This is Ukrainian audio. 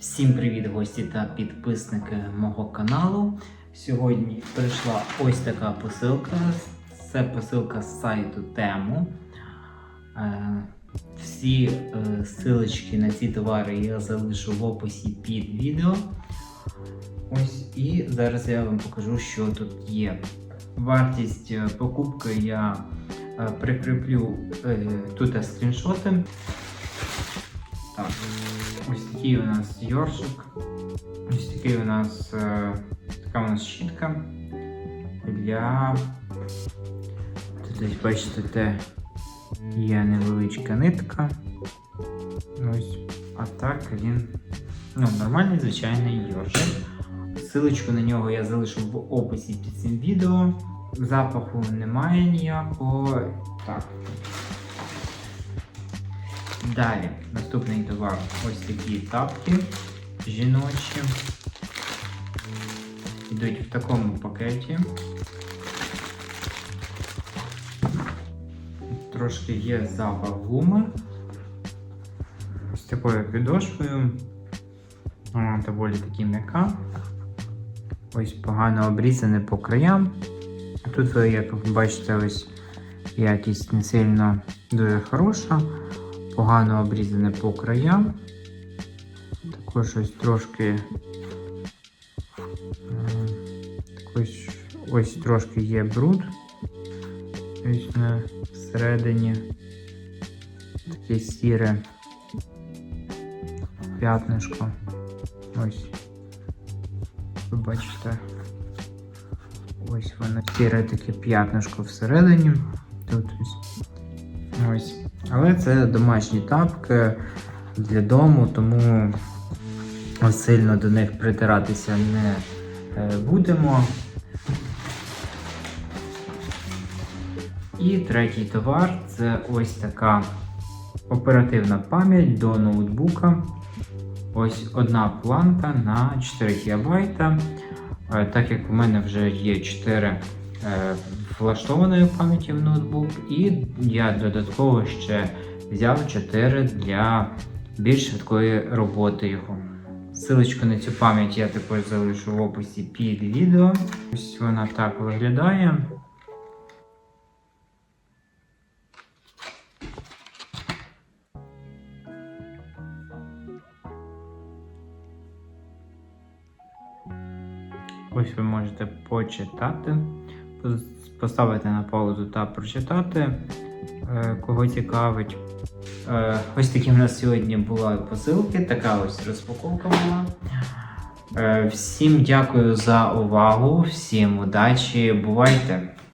Всім привіт, гості та підписники мого каналу. Сьогодні прийшла ось така посилка. Це посилка з сайту Тему. Е, Всі е, силочки на ці товари я залишу в описі під відео. Ось і зараз я вам покажу, що тут є. Вартість е, покупки я прикріплю тут скріншоти. Так, ось такий у нас йоршик. Ось такий у нас е, така у нас щітка для. Тут ось бачите, те є невеличка нитка. Ось, а так він ну, нормальний звичайний йоршик. Силочку на нього я залишу в описі під цим відео. Запаху немає ніякого. Так. Далі, наступний товар. Ось такі тапки жіночі. Йдуть в такому пакеті. Трошки є запах гуми. З такою підошвою. Вона доволі таки м'яка. Ось погано обрізане по краям. Тут, як ви бачите, ось якість не сильно дуже хороша погано обрізане по краям. Також ось трошки е, ось, ось трошки є бруд. Ось на всередині таке сіре п'ятнишко. Ось. Ви бачите. Ось воно сіре таке п'ятнишко всередині. Тут ось. Ось. Але це домашні тапки для дому, тому сильно до них притиратися не е, будемо. І третій товар це ось така оперативна пам'ять до ноутбука. Ось одна планка на 4 ГБ. Так як у мене вже є 4 е, влаштованої пам'яті в ноутбук, і я додатково ще взяв 4 для більш швидкої роботи його. Силочку на цю пам'ять я також залишу в описі під відео. Ось вона так виглядає. Ось ви можете почитати, поставити на паузу та прочитати, е, кого цікавить. Е, Ось такі в нас сьогодні були посилки, така ось розпаковка була. Е, Всім дякую за увагу, всім удачі, бувайте!